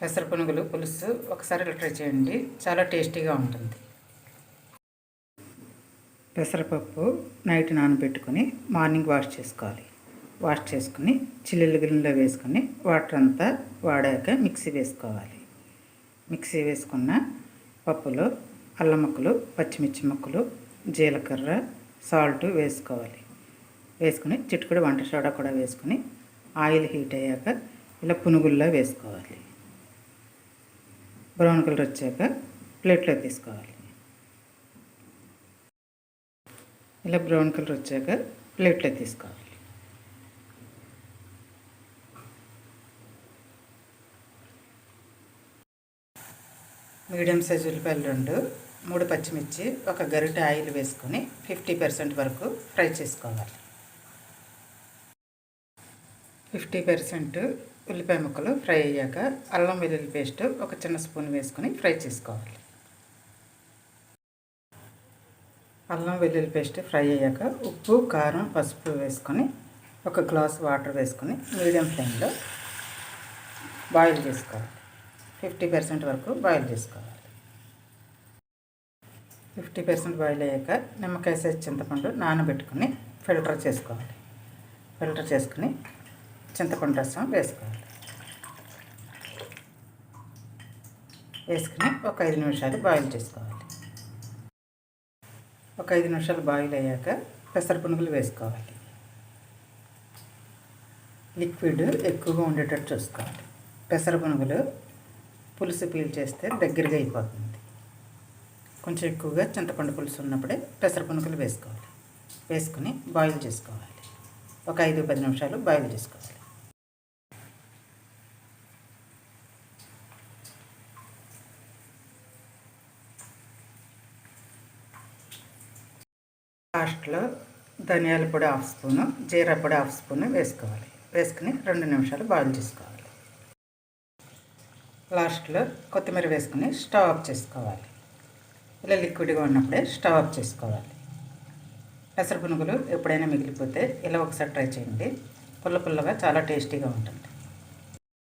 పెసర పునుగులు పులుసు ఒకసారి ట్రై చేయండి. చాలా టేస్టీగా ఉంటుంది. పెసరపప్పు నైట్ నానబెట్టుకొని మార్నింగ్ వాష్ చేసుకోవాలి. వాష్ చేసుకుని చిల్లులు గిన్నెలో వేసుకొని వాటర్ అంతా వాడాక మిక్సీ వేసుకోవాలి. మిక్సీ వేసుకున్న పప్పులో అల్లం ముక్కలు పచ్చిమిర్చి ముక్కలు జీలకర్ర సాల్ట్ వేసుకోవాలి. వేసుకుని చిట్టుకుడు వంట సోడా కూడా వేసుకుని ఆయిల్ హీట్ అయ్యాక ఇలా పునుగుల్లో వేసుకోవాలి. బ్రౌన్ కలర్ వచ్చాక ప్లేట్లో తీసుకోవాలి. ఇలా బ్రౌన్ కలర్ వచ్చాక ప్లేట్లో తీసుకోవాలి. మీడియం సైజ్ ఉల్లిపాయలు రెండు మూడు పచ్చిమిర్చి ఒక గరిట ఆయిల్ వేసుకొని ఫిఫ్టీ పర్సెంట్ వరకు ఫ్రై చేసుకోవాలి. ఫిఫ్టీ పర్సెంట్ ఉల్లిపాయ ముక్కలు ఫ్రై అయ్యాక అల్లం వెల్లుల్లి పేస్ట్ ఒక చిన్న స్పూన్ వేసుకొని ఫ్రై చేసుకోవాలి. అల్లం వెల్లుల్లి పేస్ట్ ఫ్రై అయ్యాక ఉప్పు కారం పసుపు వేసుకొని ఒక గ్లాస్ వాటర్ వేసుకొని మీడియం ఫ్లేమ్లో బాయిల్ చేసుకోవాలి. ఫిఫ్టీ పర్సెంట్ వరకు బాయిల్ చేసుకోవాలి. ఫిఫ్టీ పర్సెంట్ బాయిల్ అయ్యాక నిమ్మకాయ సైజ్ చింతపండు నానబెట్టుకుని ఫిల్టర్ చేసుకోవాలి. ఫిల్టర్ చేసుకుని చింతపండు రసం వేసుకోవాలి. వేసుకుని ఒక ఐదు నిమిషాలు బాయిల్ చేసుకోవాలి. ఒక ఐదు నిమిషాలు బాయిల్ అయ్యాక పెసర పునుగులు వేసుకోవాలి. లిక్విడ్ ఎక్కువగా ఉండేటట్టు చూసుకోవాలి. పెసర పునుగులు పులుసు పీల్ చేస్తే దగ్గరగా అయిపోతుంది. కొంచెం ఎక్కువగా చింతపండు పులుసు ఉన్నప్పుడే పెసర పునుగులు వేసుకోవాలి. వేసుకుని బాయిల్ చేసుకోవాలి. ఒక ఐదు పది నిమిషాలు బాయిల్ చేసుకోవాలి. లాస్ట్లో ధనియాల పొడి హాఫ్ స్పూను జీరా పొడి హాఫ్ స్పూను వేసుకోవాలి. వేసుకుని రెండు నిమిషాలు బాయిల్ చేసుకోవాలి. లాస్ట్లో కొత్తిమీర వేసుకుని స్టవ్ ఆఫ్ చేసుకోవాలి. ఇలా లిక్విడ్గా ఉన్నప్పుడే స్టవ్ ఆఫ్ చేసుకోవాలి. పెసర పునుగులు ఎప్పుడైనా మిగిలిపోతే ఇలా ఒకసారి ట్రై చేయండి. పుల్ల పుల్లగా చాలా టేస్టీగా ఉంటుంది.